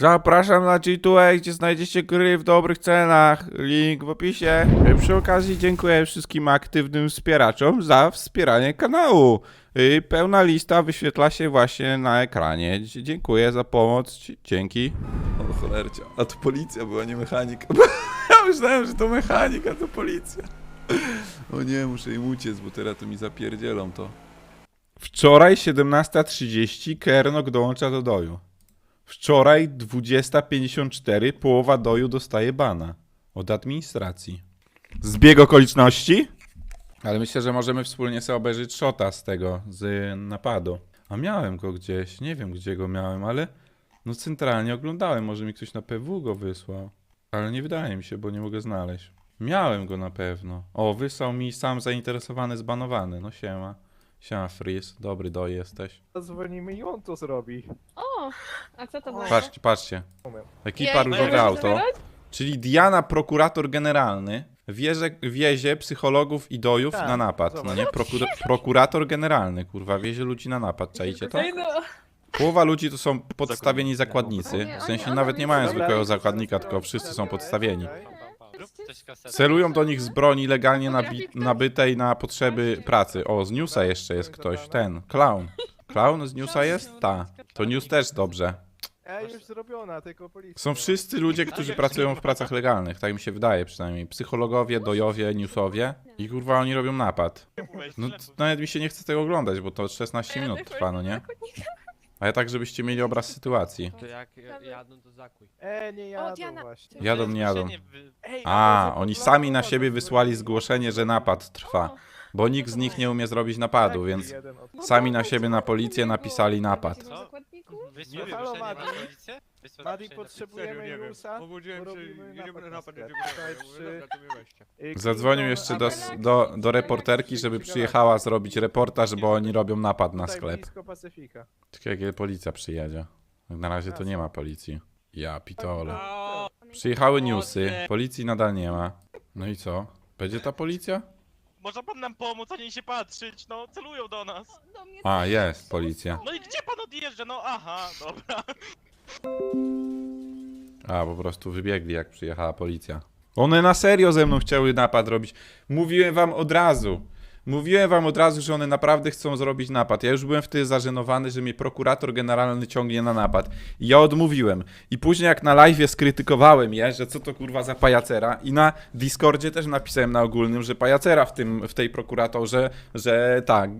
Zapraszam na G2A, gdzie znajdziecie gry w dobrych cenach. Link w opisie. Y, Przy okazji dziękuję wszystkim aktywnym wspieraczom za wspieranie kanału. Y, Pełna lista wyświetla się właśnie na ekranie. Dziękuję za pomoc. Dzięki. O cholercia. A to policja była, nie mechanik. Ja myślałem, że to mechanik, a to policja. O nie, muszę im uciec, bo teraz to mi zapierdzielą to. Wczoraj 17.30 Kernok dołącza do doju. Wczoraj 20.54 połowa doju dostaje bana od administracji. Zbieg okoliczności? Ale myślę, że możemy wspólnie sobie obejrzeć shota z tego, z napadu. A miałem go gdzieś, nie wiem gdzie go miałem, ale no centralnie oglądałem, może mi ktoś na PW go wysłał. Ale nie wydaje mi się, bo nie mogę znaleźć. Miałem go na pewno. O, wysłał mi sam zainteresowany, zbanowany. No siema. Siema Freeze, dobry doj jesteś. Dzwonimy i on to zrobi. O, a co to było? Patrzcie, patrzcie. Umiem. Ekipa Jej, różowe auto. zabierać? Czyli Diana, prokurator generalny, wiezie, wiezie psychologów i dojów Tak, na napad. No zobacz. nie? Prokura prokurator generalny, kurwa, wiezie ludzi na napad, czajcie to? Ej, no. Połowa ludzi to są podstawieni zakładnicy. W sensie nawet nie mają zwykłego zakładnika, tylko wszyscy są podstawieni. Zrób coś kasetę. Celują do nich z broni legalnie nabi- nabytej na potrzeby pracy. O, z Newsa jeszcze jest ktoś, ten, clown. Clown z Newsa jest? Ta. To News też dobrze. Ej, już zrobiona, tylko policja. Są wszyscy ludzie, którzy pracują w pracach legalnych, tak mi się wydaje przynajmniej. Psychologowie, dojowie, newsowie i kurwa oni robią napad. No t- nawet mi się nie chce tego oglądać, bo to 16 minut trwa, no nie? A ja tak, żebyście mieli obraz sytuacji. To jak jadą, to zakuj. Ej, nie jadą Diana. właśnie. Jadą, nie jadą. Ej, A, oni sami na siebie wysłali zgłoszenie, że napad trwa. Bo nikt z nich nie umie zrobić napadu, więc sami na siebie na policję napisali napad. Co? Zakładniku? Wysłał Nie, halo, zgłoszenie na Mati. policję? Wysłał Mati, zgłoszenie na potrzebujemy newsa. Obudziłem się robimy i nie napad będę na napad, nie sklep. będę Tutaj napad, przy- dobra, to mnie weźcie. Y, Zadzwonił jeszcze do, do, do reporterki, żeby przyjechała zrobić reportaż, bo oni robią napad na Tutaj sklep. blisko Pacyfika. Czekaj, kiedy policja przyjedzie. Na razie to nie ma policji. Ja pitole. O, Przyjechały newsy, policji nadal nie ma. No i co? Będzie ta policja? Może pan nam pomóc, a nie się patrzeć, no celują do nas. Do mnie A, jest policja. No i gdzie pan odjeżdża? No aha, dobra. A, po prostu wybiegli jak przyjechała policja. One na serio ze mną chciały napad robić. Mówiłem wam od razu. Mówiłem wam od razu, że one naprawdę chcą zrobić napad. Ja już byłem wtedy zażenowany, że mnie prokurator generalny ciągnie na napad. I ja odmówiłem. I później jak na live skrytykowałem je, że co to kurwa za pajacera. I na Discordzie też napisałem na ogólnym, że pajacera w, tym, w tej prokuratorze, że tak,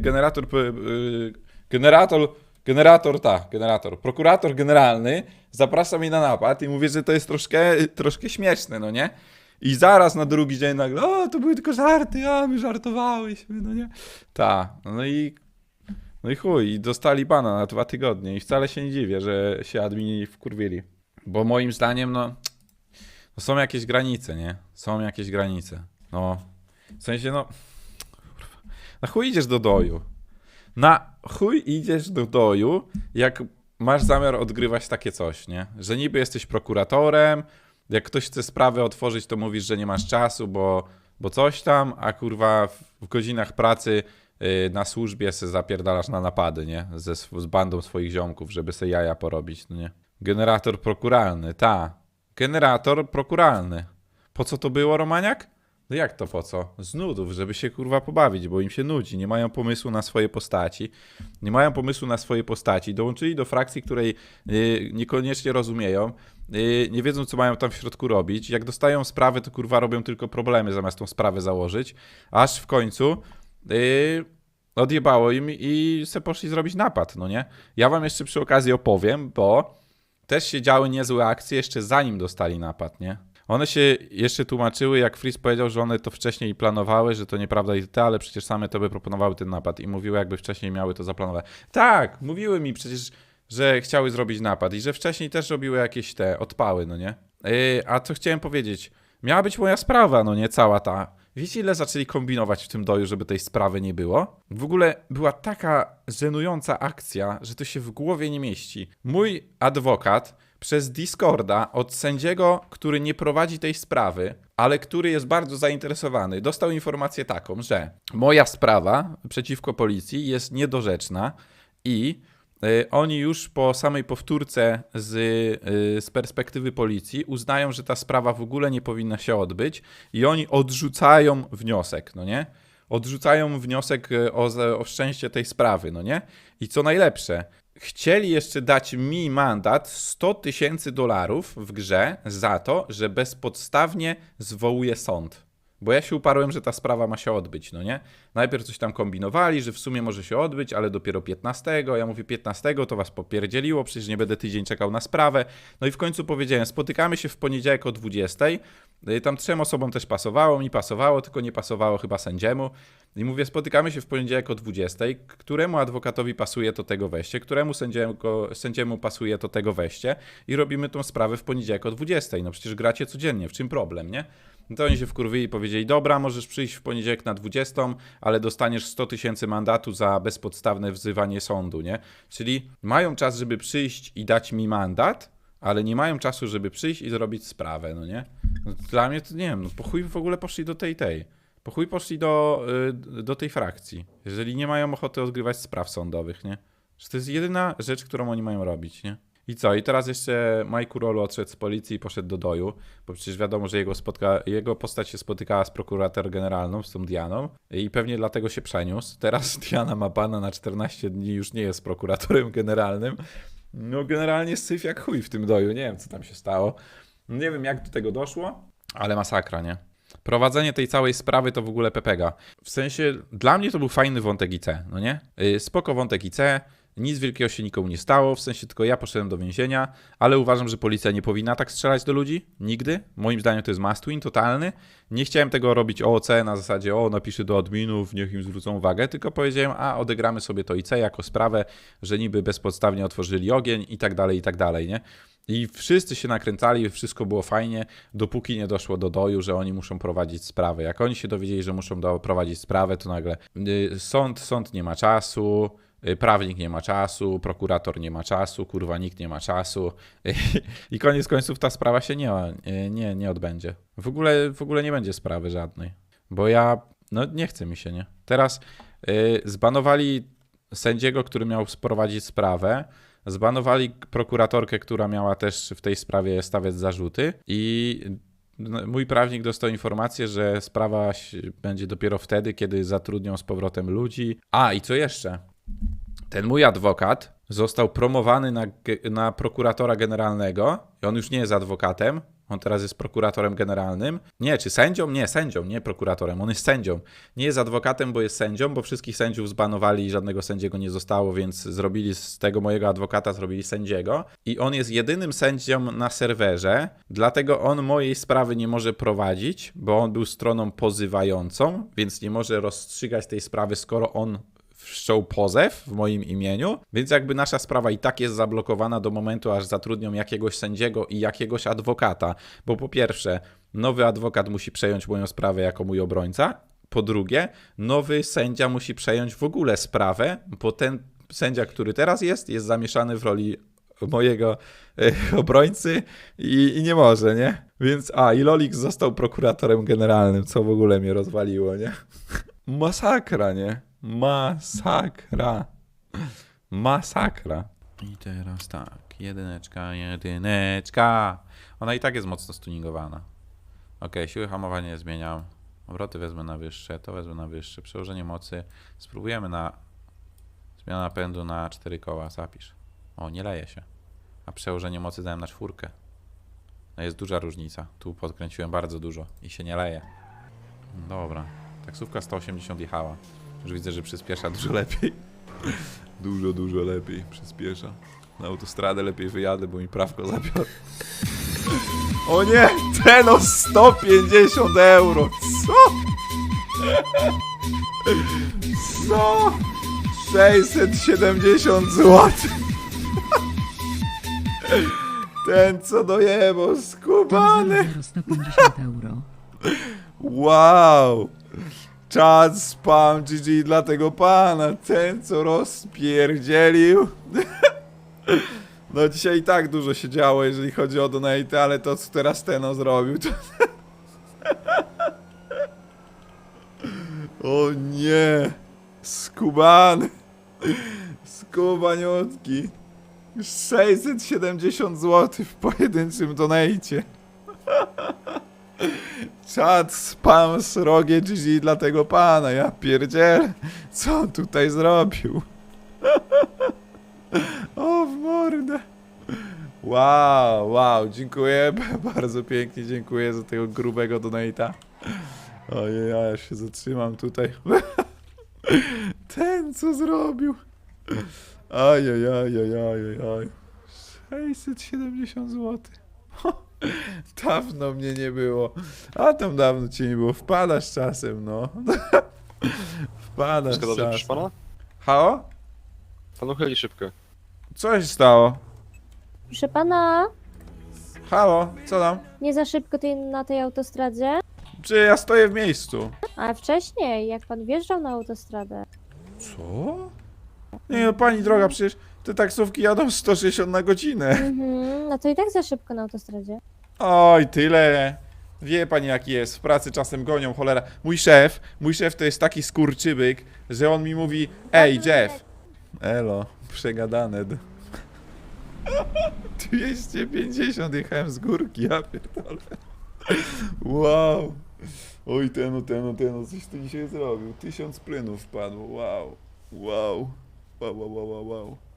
generator... y, Generator... Generator, tak, generator. Prokurator generalny zaprasza mnie na napad i mówię, że to jest troszkę, troszkę śmieszne, no nie? I zaraz na drugi dzień nagle, o, to były tylko żarty, a my żartowałyśmy, no nie? Ta, no i, no i chuj, i dostali bana na dwa tygodnie i wcale się nie dziwię, że się admini wkurwili. Bo moim zdaniem, no, no są jakieś granice, nie? Są jakieś granice. No, w sensie, no, na chuj idziesz do doju. Na chuj idziesz do doju, jak masz zamiar odgrywać takie coś, nie? Że niby jesteś prokuratorem, jak ktoś chce sprawę otworzyć, to mówisz, że nie masz czasu, bo, bo coś tam, a kurwa w, godzinach pracy yy, na służbie se zapierdalasz na napady, nie? Ze, z bandą swoich ziomków, żeby se jaja porobić, no nie? Generator prokuralny, ta. Generator prokuralny. Po co to było, Romaniak? No jak to po co? Z nudów, żeby się kurwa pobawić, bo im się nudzi, nie mają pomysłu na swoje postaci. Nie mają pomysłu na swoje postaci. Dołączyli do frakcji, której yy, niekoniecznie rozumieją. Yy, nie wiedzą, co mają tam w środku robić. Jak dostają sprawę, to kurwa robią tylko problemy, zamiast tą sprawę założyć. Aż w końcu yy, odjebało im i se poszli zrobić napad, no nie? Ja wam jeszcze przy okazji opowiem, bo też się działy niezłe akcje jeszcze zanim dostali napad, nie? One się jeszcze tłumaczyły, jak Freeze powiedział, że one to wcześniej planowały, że to nieprawda i te, ale przecież same tobie proponowały ten napad i mówiły, jakby wcześniej miały to zaplanowane. Tak, mówiły mi przecież, że chciały zrobić napad i że wcześniej też robiły jakieś te odpały, no nie? Yy, a co chciałem powiedzieć? Miała być moja sprawa, no nie cała ta. Wiecie, ile zaczęli kombinować w tym doju, żeby tej sprawy nie było? W ogóle była taka żenująca akcja, że to się w głowie nie mieści. Mój adwokat przez Discorda od sędziego, który nie prowadzi tej sprawy, ale który jest bardzo zainteresowany, dostał informację taką, że moja sprawa przeciwko policji jest niedorzeczna i y, oni już po samej powtórce z, y, z perspektywy policji uznają, że ta sprawa w ogóle nie powinna się odbyć i oni odrzucają wniosek, no nie? Odrzucają wniosek y, o, o szczęście tej sprawy, no nie? I co najlepsze, chcieli jeszcze dać mi mandat 100 tysięcy dolarów w grze za to, że bezpodstawnie zwołuję sąd. Bo ja się uparłem, że ta sprawa ma się odbyć, no nie? Najpierw coś tam kombinowali, że w sumie może się odbyć, ale dopiero 15. Ja mówię 15, to was popierdzieliło, przecież nie będę tydzień czekał na sprawę. No i w końcu powiedziałem, spotykamy się w poniedziałek o 20. Y, Tam trzem osobom też pasowało, mi pasowało, tylko nie pasowało chyba sędziemu. I mówię, spotykamy się w poniedziałek o 20. Któremu adwokatowi pasuje, to tego weźcie. Któremu sędziemu, sędziemu pasuje, to tego weźcie. I robimy tą sprawę w poniedziałek o 20. No przecież gracie codziennie, w czym problem, nie? No to oni się wkurwili i powiedzieli, dobra, możesz przyjść w poniedziałek na 20, ale dostaniesz 100 tysięcy mandatu za bezpodstawne wzywanie sądu, nie? Czyli mają czas, żeby przyjść i dać mi mandat, ale nie mają czasu, żeby przyjść i zrobić sprawę, no nie? No, dla mnie to nie wiem, no po chuj w ogóle poszli do tej tej. Po chuj poszli do, y, do tej frakcji, jeżeli nie mają ochoty odgrywać spraw sądowych, nie? Że to jest jedyna rzecz, którą oni mają robić, nie? I co? I teraz jeszcze Mike Rolo odszedł z policji i poszedł do doju, bo przecież wiadomo, że jego, spotka, jego postać się spotykała z prokurator generalną, z tą Dianą i pewnie dlatego się przeniósł. Teraz Diana ma bana na 14 dni, już nie jest prokuratorem generalnym. No generalnie syf jak chuj w tym doju, nie wiem co tam się stało. Nie wiem jak do tego doszło, ale masakra, nie? Prowadzenie tej całej sprawy to w ogóle pepega. W sensie, dla mnie to był fajny wątek IC, no nie? Yy, spoko wątek IC, nic wielkiego się nikomu nie stało, w sensie tylko ja poszedłem do więzienia, ale uważam, że policja nie powinna tak strzelać do ludzi, nigdy. Moim zdaniem to jest must win totalny. Nie chciałem tego robić OOC na zasadzie, o napiszę do adminów, niech im zwrócą uwagę, tylko powiedziałem, a odegramy sobie to IC jako sprawę, że niby bezpodstawnie otworzyli ogień i tak dalej, i tak dalej, nie? I wszyscy się nakręcali, wszystko było fajnie, dopóki nie doszło do doju, że oni muszą prowadzić sprawę. Jak oni się dowiedzieli, że muszą prowadzić sprawę, to nagle y, sąd, sąd nie ma czasu, prawnik nie ma czasu, prokurator nie ma czasu, kurwa nikt nie ma czasu i koniec końców ta sprawa się nie, y, nie, nie odbędzie. W ogóle, w ogóle nie będzie sprawy żadnej, bo ja, no nie chce mi się, nie? Teraz y, zbanowali sędziego, który miał sprowadzić sprawę, Zbanowali prokuratorkę, która miała też w tej sprawie stawiać zarzuty i no, mój prawnik dostał informację, że sprawa będzie dopiero wtedy, kiedy zatrudnią z powrotem ludzi. A i co jeszcze? Ten mój adwokat został promowany na, na prokuratora generalnego i on już nie jest adwokatem. On teraz jest prokuratorem generalnym. Nie, czy sędzią? Nie, sędzią, nie prokuratorem. On jest sędzią. Nie jest adwokatem, bo jest sędzią, bo wszystkich sędziów zbanowali i żadnego sędziego nie zostało, więc zrobili z tego mojego adwokata, zrobili sędziego. I on jest jedynym sędzią na serwerze, dlatego on mojej sprawy nie może prowadzić, bo on był stroną pozywającą, więc nie może rozstrzygać tej sprawy, skoro on wszczął pozew w moim imieniu, więc jakby nasza sprawa i tak jest zablokowana do momentu, aż zatrudnią jakiegoś sędziego i jakiegoś adwokata, bo po pierwsze, nowy adwokat musi przejąć moją sprawę jako mój obrońca, po drugie, nowy sędzia musi przejąć w ogóle sprawę, bo ten sędzia, który teraz jest, jest zamieszany w roli mojego e, obrońcy i, i nie może, nie? Więc, a, i Lolik został prokuratorem generalnym, co w ogóle mnie rozwaliło, nie? Masakra, nie? Masakra. Masakra. I teraz tak, jedyneczka, jedyneczka. Ona i tak jest mocno stuningowana. Okej, siły hamowania zmieniam. Obroty wezmę na wyższe, to wezmę na wyższe. Przełożenie mocy. Spróbujemy na zmiana napędu na cztery koła. Zapisz. O, nie leje się. A przełożenie mocy dałem na czwórkę. No jest duża różnica. Tu podkręciłem bardzo dużo i się nie leje. Dobra. Taksówka 180 jechała. Już widzę, że przyspiesza dużo lepiej. Dużo, dużo lepiej przyspiesza. Na autostradę lepiej wyjadę, bo mi prawko zabiorę. O nie! Ten o 150 euro! Co? Co? 670 zł! Ten co dojebo, skubany! 150 euro. Wow! Czad spam GG dla tego pana, ten co rozpierdzielił. No dzisiaj i tak dużo się działo, jeżeli chodzi o donate, ale to co teraz Teno zrobił, to... O nie! Skubany! Skubaniutki. 670 zł w pojedynczym donajcie. Czad spam srogie GG dla tego pana, ja pierdzielę. Co on tutaj zrobił? o, w mordę. Wow, wow, dziękuję, bardzo pięknie dziękuję za tego grubego donata. Ojej, ja się zatrzymam tutaj. Ten co zrobił? Ajajajajajaj. 670 zł. Dawno mnie nie było. A tam dawno cię nie było. Wpadasz czasem, no. Wpadasz Wszystko dobrze, czasem. pana? Halo? Pan uchyli szybko. Co się stało? Proszę pana, Halo? Co tam? nie za szybko tej, na tej autostradzie, Czy ja stoję w miejscu? a wcześniej, jak pan wjeżdżał na autostradę. Co? Nie no, pani droga, przecież te taksówki jadą 160 na godzinę. Mhm, no to i tak za szybko na autostradzie. Oj, tyle. Wie pani jaki jest, w pracy czasem gonią, cholera. Mój szef, mój szef to jest taki skurczybyk, że on mi mówi Ej, Jeff. Elo, przegadane. 250 jechałem z górki, ja pierdolę. Wow. Oj, teno, teno, teno, coś tu dzisiaj zrobił. Tysiąc plynów wpadło, wow. Wow. Wow, wow, wow, wow, wow.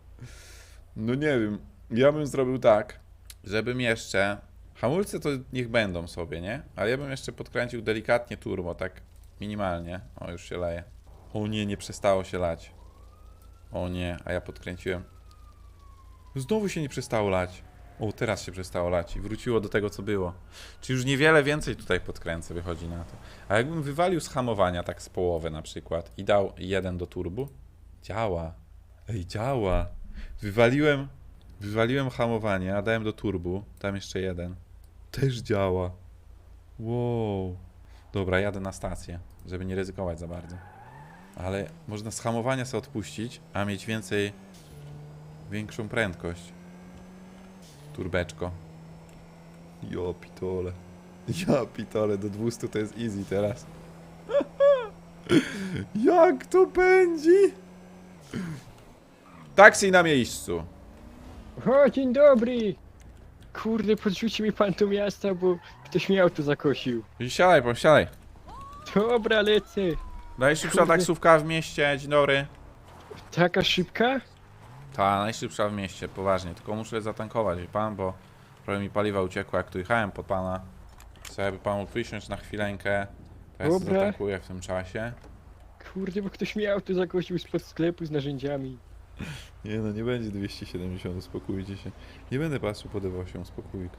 No nie wiem, ja bym zrobił tak, żebym jeszcze... Hamulce to niech będą sobie, nie? Ale ja bym jeszcze podkręcił delikatnie turbo, tak minimalnie. O, już się leje. O nie, nie przestało się lać. O nie, a ja podkręciłem. Znowu się nie przestało lać. O, teraz się przestało lać i wróciło do tego, co było. Czy już niewiele więcej tutaj podkręcę, wychodzi na to. A jakbym wywalił z hamowania tak z połowy na przykład i dał jeden do turbu? Działa. Ej, działa. Wywaliłem, wywaliłem hamowanie, a dałem do turbu. Tam jeszcze jeden. Też działa. Wow. Dobra, jadę na stację, żeby nie ryzykować za bardzo. Ale można z hamowania sobie odpuścić, a mieć więcej, większą prędkość. Turbeczko. Jo, pitole. Ja pitole, do 200 to jest easy teraz. Jak to pędzi? Taksi na miejscu. O, dzień dobry! Kurde, podrzuci mi pan do miasta, bo ktoś mi auto zakosił. Siadaj pan, siadaj. Dobra, lecę. Najszybsza Kurde. taksówka w mieście, dzień dobry. Taka szybka? Ta, najszybsza w mieście, poważnie. Tylko muszę zatankować, wie pan, bo trochę mi paliwa uciekło, jak tu jechałem pod pana. Chcę by panu wysiąść na chwileńkę. To ja sobie Dobra. zatankuję w tym czasie. Kurde, bo ktoś mi auto zakosił spod sklepu z narzędziami. Nie no, nie będzie 270, uspokójcie się. Nie będę patrzył pod się, uspokójk.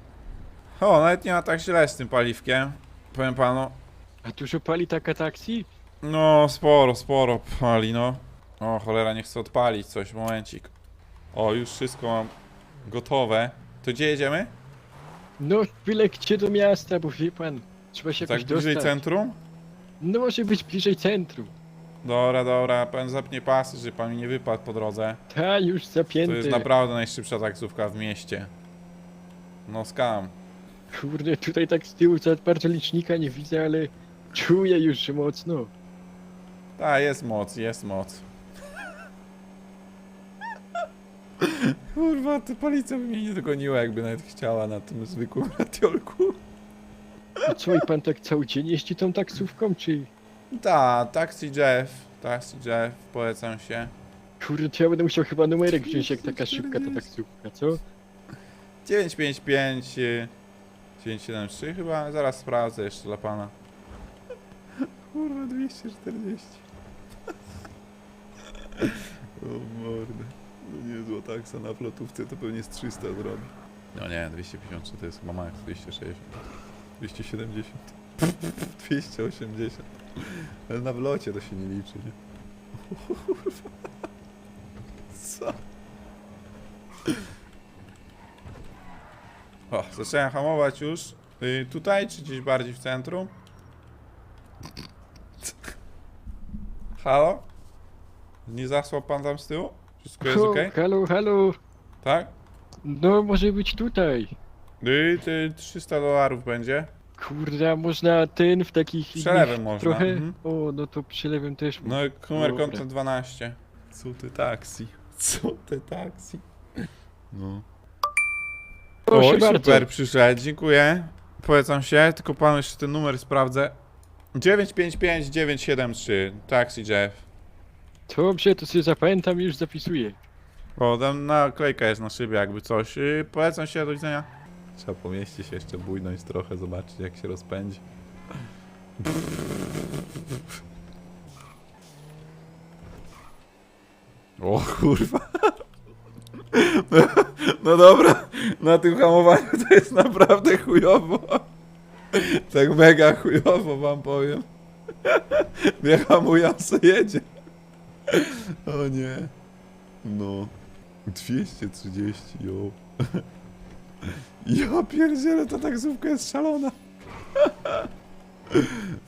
O, nawet nie ma tak źle z tym paliwkiem. Powiem panu. A dużo pali taka taksi? No, sporo, sporo pali, no. O, cholera, nie chcę odpalić coś, momencik. O, już wszystko mam gotowe. To gdzie jedziemy? No, byle gdzie do miasta, bo wie pan, trzeba się Tak jakoś bliżej dostać. centrum? No może być bliżej centrum. Dobra, dobra, pan zapnie pasy, żeby pan mi nie wypadł po drodze. Ta, już To zapięty. jest naprawdę najszybsza taksówka w mieście. No skam. Kurde, tutaj tak z tyłu za bardzo licznika nie widzę, ale czuję już, że mocno. Ta, jest moc, jest moc. Kurwa, to policja by mnie nie dogoniła, jakby nawet chciała na tym zwykłym radiolku. A co, i pan tak cały dzień jeździ tą taksówką, czy... Ta, Taxi Jeff, Taxi Jeff, polecam się. Kurde, to ja będę musiał chyba numerek wziąć, jak taka szybka ta taksówka, co? 955 y, 973 chyba, zaraz sprawdzę jeszcze dla pana. Kurwa, 240. o mordę. No niezła taksa na flotówce, to pewnie z 300 zrobi. No nie, 253 to jest chyba max, 260. 270. 280. Ale na wlocie to się nie liczy, nie? Co? O, zacząłem hamować już. Y, tutaj, czy gdzieś bardziej w centrum? Halo? Nie zasłał pan tam z tyłu? Wszystko jest ok? halo, halo. Tak? No, może być tutaj. Y, ty 300 dolarów będzie. Kurde, a można ten w takich... Przelewem innych można, Trochę... mhm. O, no to przelewem też No, numer Dobra. konta 12. Co ty taksi? Co te taksi? No. Proszę Oj, bardzo. super, przyszedł, dziękuję. Polecam się, tylko panu jeszcze ten numer sprawdzę. 955 973, Taxi Jeff. Dobrze, to sobie zapamiętam i już zapisuję. O, tam naklejka jest na szybie, jakby coś. Yy, polecam się, do widzenia. Trzeba pomieścić się jeszcze, bujnąć trochę, zobaczyć jak się rozpędzi. O kurwa. No dobra, na tym hamowaniu to jest naprawdę chujowo. Tak mega chujowo wam powiem. Nie se jedzie. O nie. No. 230, jo. Ja pierdzielę, ta taksówka jest szalona.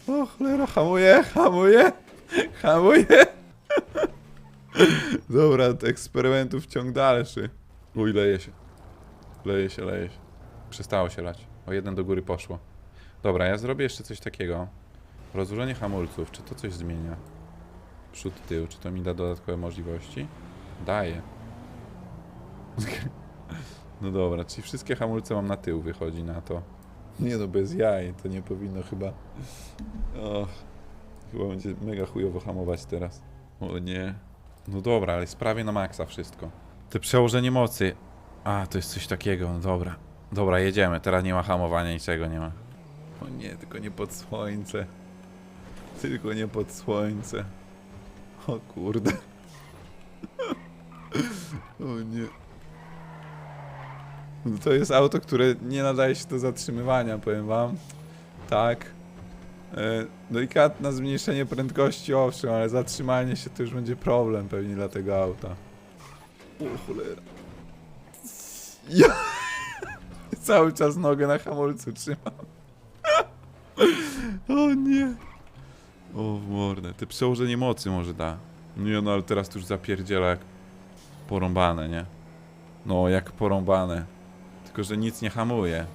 O cholera, hamuje, hamuje, hamuje. Dobra, od eksperymentów ciąg dalszy. Uj, leje się. Leje się, leje się. Przestało się lać. O jeden do góry poszło. Dobra, ja zrobię jeszcze coś takiego. Rozłożenie hamulców, czy to coś zmienia? Przód, tył, czy to mi da dodatkowe możliwości? Daje. No dobra, czyli wszystkie hamulce mam na tył, wychodzi na to. Nie no, bez jaj, to nie powinno chyba... Och, chyba będzie mega chujowo hamować teraz. O nie. No dobra, ale jest prawie na maksa wszystko. Te przełożenie mocy. A, to jest coś takiego, no dobra. Dobra, jedziemy, teraz nie ma hamowania, niczego nie ma. O nie, tylko nie pod słońce. Tylko nie pod słońce. O kurde. O nie. To jest auto, które nie nadaje się do zatrzymywania, powiem wam. Tak. E, No zmniejszenie prędkości, owszem, ale zatrzymanie się to już będzie problem pewnie dla tego auta. O cholera. Ja cały czas nogę na hamulcu trzymam. O nie. O w mordę. Te przełożenie mocy może da. Nie no, ale teraz to już zapierdziela jak porąbane, nie? No, jak porąbane. Tylko, że nic nie hamuje.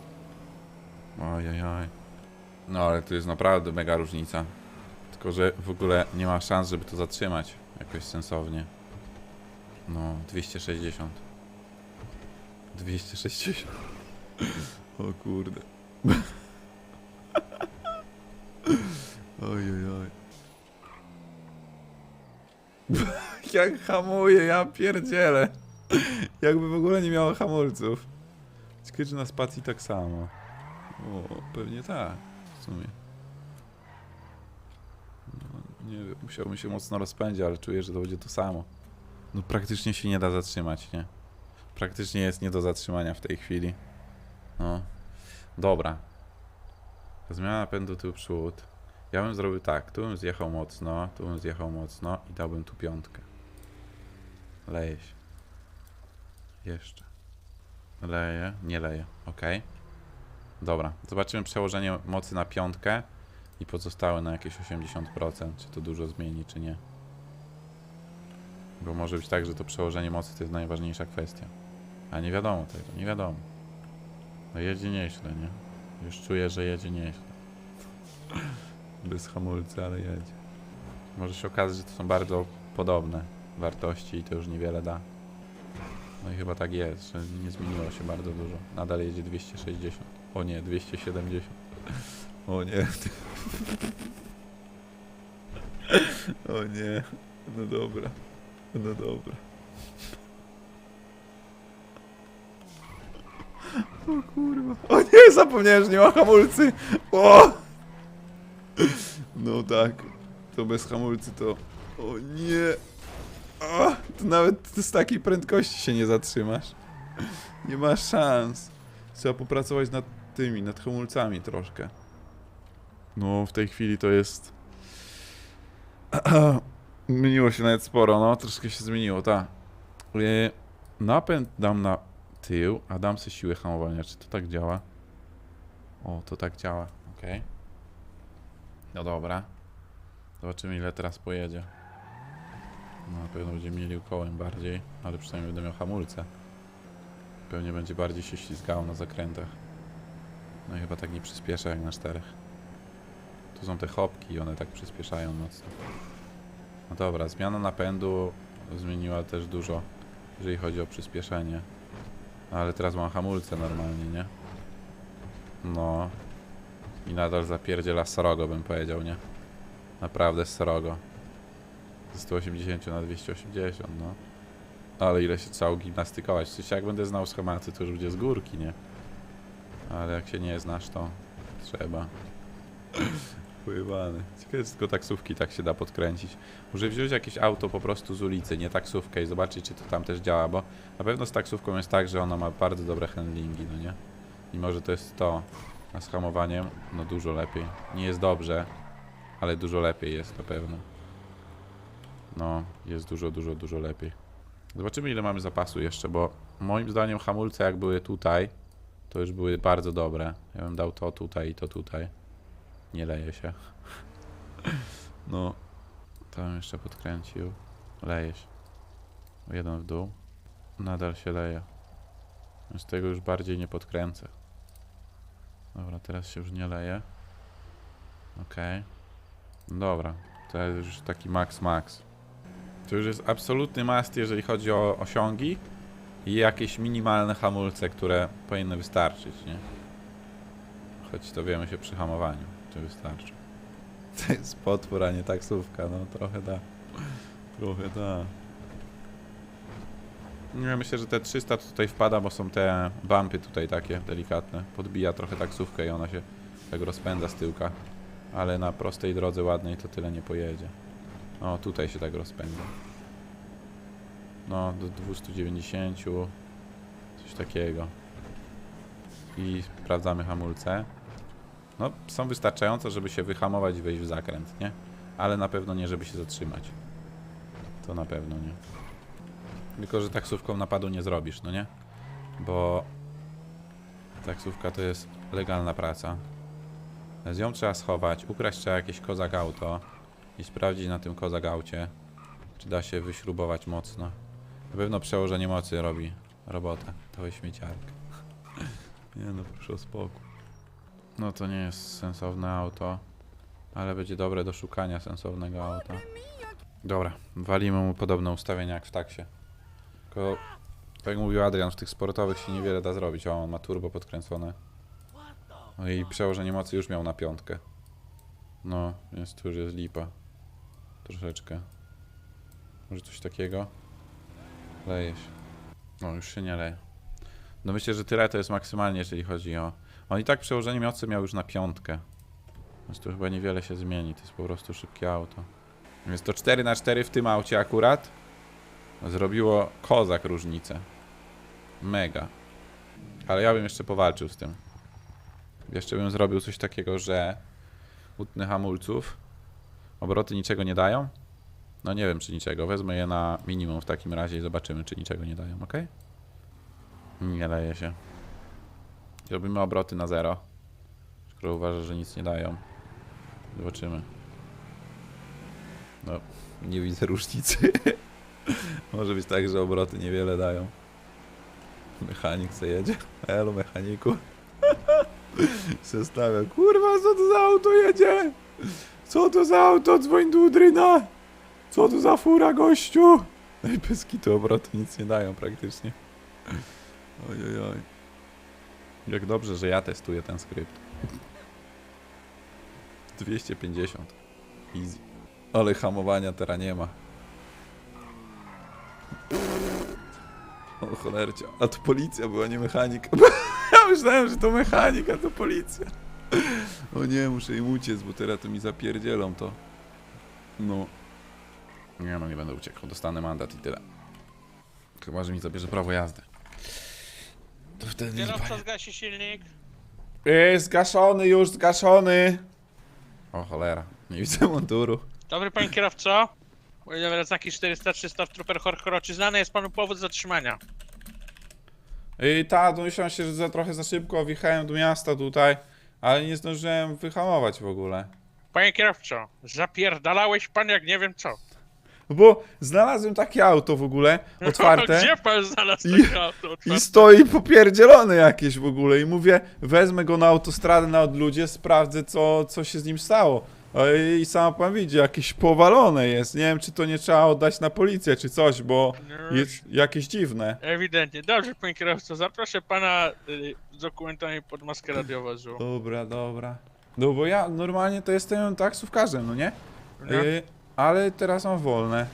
Ojajaj. No, ale to jest naprawdę mega różnica. Tylko, że w ogóle nie ma szans, żeby to zatrzymać jakoś sensownie. No, 260. 260. O kurde. Ojojoj. Jak hamuje, ja pierdzielę. Jakby w ogóle nie miało hamulców. Ciekawe, czy na spacji tak samo. O, pewnie tak, w sumie. No, nie wiem, musiałbym się mocno rozpędzić, ale czuję, że to będzie to samo. No praktycznie się nie da zatrzymać, nie? Praktycznie jest nie do zatrzymania w tej chwili. No. Dobra. Zmiana napędu tył przód. Ja bym zrobił tak, tu bym zjechał mocno, tu bym zjechał mocno i dałbym tu piątkę. Leje się. Jeszcze. Leje, nie leje, ok. Dobra, zobaczymy przełożenie mocy na piątkę i pozostałe na jakieś 80%, czy to dużo zmieni, czy nie. Bo może być tak, że to przełożenie mocy to jest najważniejsza kwestia. A nie wiadomo tego, nie wiadomo. No jedzie nieźle, nie? Już czuję, że jedzie nieźle. Bez hamulca, ale jedzie. Może się okazać, że to są bardzo podobne wartości i to już niewiele da. No i chyba tak jest, że nie zmieniło się bardzo dużo. Nadal jedzie 260. O nie, 270. O nie. O nie. No dobra. No dobra. O kurwa. O nie, zapomniałem, że nie ma hamulcy. O! No tak. To bez hamulcy to... O nie. O, to nawet z takiej prędkości się nie zatrzymasz. Nie ma szans. Trzeba popracować nad tymi, nad hamulcami troszkę. No, w tej chwili to jest... Zmieniło się nawet sporo, no. Troszkę się zmieniło, tak. Napęd dam na tył, a dam sobie siłę hamowania. Czy to tak działa? O, to tak działa. Okej. No dobra. Zobaczymy ile teraz pojedzie. No, na pewno będzie mielił kołem bardziej, ale przynajmniej będę miał hamulce. Pewnie będzie bardziej się ślizgało na zakrętach. No i chyba tak nie przyspiesza jak na czterech. Tu są te chopki i one tak przyspieszają mocno. No dobra, zmiana napędu zmieniła też dużo jeżeli chodzi o przyspieszenie. Ale teraz mam hamulce normalnie, nie? No. I nadal zapierdziela srogo, bym powiedział, nie? Naprawdę srogo. Ze 180 na 280, no. Ale ile się trzeba gimnastykować. W jak będę znał schematy, to już będzie z górki, nie? Ale jak się nie znasz, to trzeba. Pływany. Ciekawe, tylko taksówki tak się da podkręcić. Może wziąć jakieś auto po prostu z ulicy, nie taksówkę i zobaczyć, czy to tam też działa, bo na pewno z taksówką jest tak, że ona ma bardzo dobre handlingi, no nie? I może to jest to. A z hamowaniem, no dużo lepiej. Nie jest dobrze, ale dużo lepiej jest na pewno. No, jest dużo, dużo, dużo lepiej. Zobaczymy ile mamy zapasu jeszcze, bo moim zdaniem hamulce jak były tutaj, to już były bardzo dobre. Ja bym dał to tutaj i to tutaj. Nie leje się. No, bym jeszcze podkręcił. Leje się. Jeden w dół. Nadal się leje. Z tego już bardziej nie podkręcę. Dobra, teraz się już nie leje. Okej. Dobra, to jest już taki max max. To już jest absolutny must, jeżeli chodzi o osiągi i jakieś minimalne hamulce, które powinny wystarczyć, nie? Choć to wiemy się przy hamowaniu, to wystarczy. To jest potwór, a nie taksówka, no trochę da. Trochę da. Nie, myślę, że te 300 to tutaj wpada, bo są te bumpy tutaj takie delikatne. Podbija trochę taksówkę i ona się tak rozpędza z tyłka. Ale na prostej drodze ładnej to tyle nie pojedzie. O, tutaj się tak rozpędza. No, do 290. Coś takiego. I sprawdzamy hamulce. No, są wystarczające, żeby się wyhamować i wejść w zakręt, nie? Ale na pewno nie, żeby się zatrzymać. To na pewno nie. Tylko, że taksówką napadu nie zrobisz, no nie? Bo taksówka to jest legalna praca. Z ją trzeba schować, ukraść trzeba jakieś kozak auto i sprawdzić na tym kozak aucie, czy da się wyśrubować mocno. Na pewno przełożenie mocy robi robotę. To jest śmieciarka. Nie no, proszę o spokój. No to nie jest sensowne auto, ale będzie dobre do szukania sensownego auta. Dobra, walimy mu podobne ustawienia jak w taksie. Tylko, tak jak mówił Adrian, w tych sportowych się niewiele da zrobić. O, on ma turbo podkręcone. No i przełożenie mocy już miał na piątkę. No, więc tu już jest lipa. Troszeczkę. Może coś takiego? Leje się. No, już się nie leje. No myślę, że tyle to jest maksymalnie, jeżeli chodzi o... On i tak przełożenie mocy miał już na piątkę. Więc tu chyba niewiele się zmieni. To jest po prostu szybkie auto. Więc to 4 na 4 w tym aucie akurat zrobiło kozak różnicę. Mega. Ale ja bym jeszcze powalczył z tym. Jeszcze bym zrobił coś takiego, że utnę hamulców. Obroty niczego nie dają. No nie wiem czy niczego. Wezmę je na minimum w takim razie i zobaczymy czy niczego nie dają, ok? Nie leje się. Robimy obroty na zero. Skoro uważa, że nic nie dają. Zobaczymy. No, nie widzę różnicy. Może być tak, że obroty niewiele dają. Mechanik co jedzie. Elo, mechaniku. Zastawia. Kurwa, co to za auto jedzie? Co to za auto? Dzwoń do Udryna. Co to za fura, gościu? No i bez kitu obroty nic nie dają praktycznie. Oj, oj, oj. Jak dobrze, że ja testuję ten skrypt. 250. Easy. Ale hamowania teraz nie ma. O cholercia. A to policja była, nie mechanik. Ja myślałem, że to mechanik, a to policja. O nie, muszę im uciec, bo teraz to mi zapierdzielą to. No. Nie no, nie będę uciekał. Dostanę mandat i tyle. Chyba, że mi zabierze prawo jazdy. To wtedy Kierowca zgasi silnik. Jest zgaszony już, zgaszony. O cholera, nie widzę munduru. Dobry panie kierowco. Pojedziemy znaki 400-300 w Trooper Horkoro. Czy znany jest panu powód zatrzymania? I ta, domyślam się, że za trochę za szybko wjechałem do miasta tutaj, ale nie zdążyłem wyhamować w ogóle. Panie kierowco, zapierdalałeś pan jak nie wiem co. Bo znalazłem takie auto w ogóle, otwarte. Gdzie pan znalazł I- takie auto I otwarte? stoi popierdzielony jakieś w ogóle i mówię, wezmę go na autostradę na odludzie, sprawdzę co, co się z nim stało. I sam pan widzi, jakieś powalone jest. Nie wiem, czy to nie trzeba oddać na policję, czy coś, bo jest jakieś dziwne. Ewidentnie. Dobrze, panie kierowco, zaproszę pana y, z dokumentami pod maskę radiowozu. Dobra, dobra. No bo ja normalnie to jestem taksówkarzem, no nie? No. Y, ale teraz mam wolne.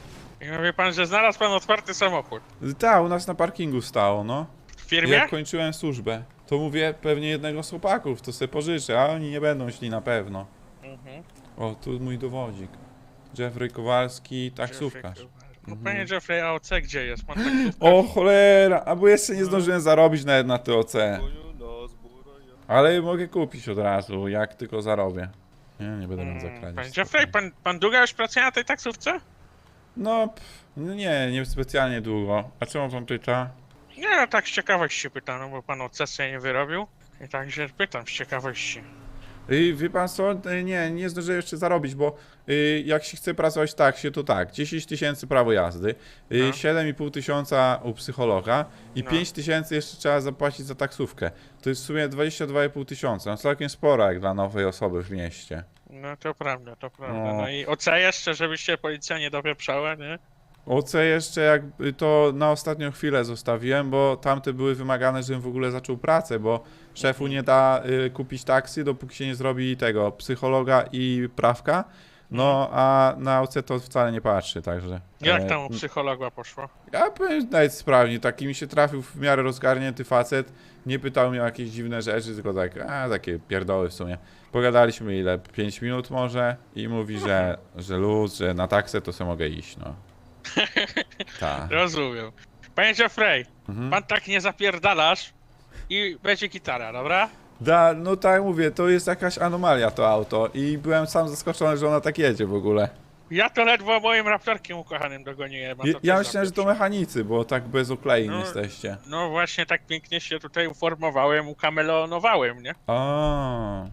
I mówi pan, że znalazł pan otwarty samochód. Tak, u nas na parkingu stało, no. W firmie? Jak kończyłem służbę, to mówię pewnie jednego z chłopaków, to sobie pożyczę, a oni nie będą szli na pewno. Mhm. O, tu mój dowodzik. Jeffrey Kowalski, taksówkarz. No Mhm. panie Jeffrey, a OC gdzie jest? Pan taksówkarz? O cholera, a bo jeszcze nie zdążyłem zarobić nawet na TOC. Ale mogę kupić od razu, jak tylko zarobię. Nie, nie będę miał Mm, zakradzić. Panie Jeffrey, pan, pan długo już pracuje na tej taksówce? No, pff, no nie, nie specjalnie długo. A czemu pan pyta? Nie, no tak z ciekawości pytam, no bo pan OC sobie nie wyrobił. I także pytam z ciekawości. I wie pan co? Y, Nie, nie zdążyłem jeszcze zarobić, bo y, jak się chce pracować w taksie, to tak, 10 tysięcy prawo jazdy, y, No. 7,5 tysiąca u psychologa i No. 5 tysięcy jeszcze trzeba zapłacić za taksówkę. To jest w sumie 22,5 tysiąca. No całkiem sporo jak dla nowej osoby w mieście. No to prawda, to prawda. No. No, i OC jeszcze, żebyście policja nie dopieprzała, nie? OC jeszcze jakby to na ostatnią chwilę zostawiłem, bo tamte były wymagane, żebym w ogóle zaczął pracę, bo szefu nie da y, kupić taksy, dopóki się nie zrobi tego psychologa i prawka. No, a na OC to wcale nie patrzy, także. Jak e, tam u psychologa poszło? Ja powiem nawet sprawnie, taki mi się trafił w miarę rozgarnięty facet, nie pytał mnie o jakieś dziwne rzeczy, tylko tak, a takie pierdoły w sumie. Pogadaliśmy ile, 5 minut może i mówi, że, że luz, że na taksę to sobie mogę iść, no. Tak. Rozumiem. Panie Jeffrey, Mhm. pan tak nie zapierdalasz i będzie gitara, dobra? Da, no tak mówię, to jest jakaś anomalia to auto i byłem sam zaskoczony, że ona tak jedzie w ogóle. Ja to ledwo moim raptorkiem ukochanym dogoniłem. a Ja, ja myślałem, że to mechanicy, bo tak bez oklein No. jesteście. No właśnie tak pięknie się tutaj uformowałem, ukamelonowałem, nie? O,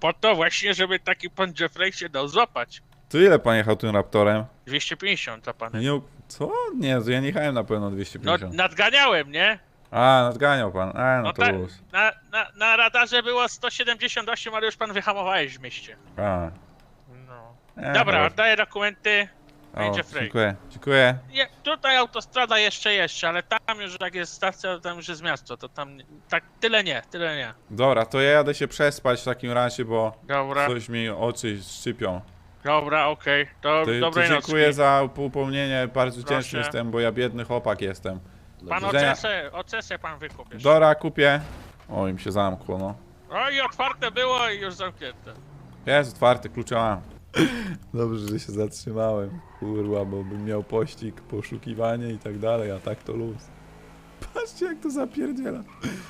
Po to właśnie, żeby taki pan Jeffrey się dał złapać. To ile pan jechał tym Raptorem? 250 za panem. Nie, u- co? Nie, to ja nie jechałem na pewno No 250. nadganiałem, nie? A, nadganiał pan. A, no No to tak. luz. Na, na, na radarze było 178, ale już pan wyhamowałeś w mieście. A. No. E, Dobra, dobra. oddaję dokumenty. O, Jeffrey. dziękuję, dziękuję. Nie, tutaj autostrada jeszcze jeszcze, ale tam już jak jest stacja, tam już jest miasto, to tam tak tyle nie, tyle nie. Dobra, to ja jadę się przespać w takim razie, bo Dobra, coś mi oczy szczypią. Dobra, okej. To, To, to dobrej dziękuję nocki. za upomnienie, bardzo Proszę. wdzięczny jestem, bo ja biedny chłopak jestem. Pan widzenia. ocesę, ocesę pan wykupisz. Dora, kupię. O, im się zamkło, no. O i otwarte było i już zamknięte. Jest otwarty, klucze mam. Dobrze, że się zatrzymałem. Kurwa, bo bym miał pościg, poszukiwanie i tak dalej, a tak to luz. Patrzcie, jak to zapierdziela.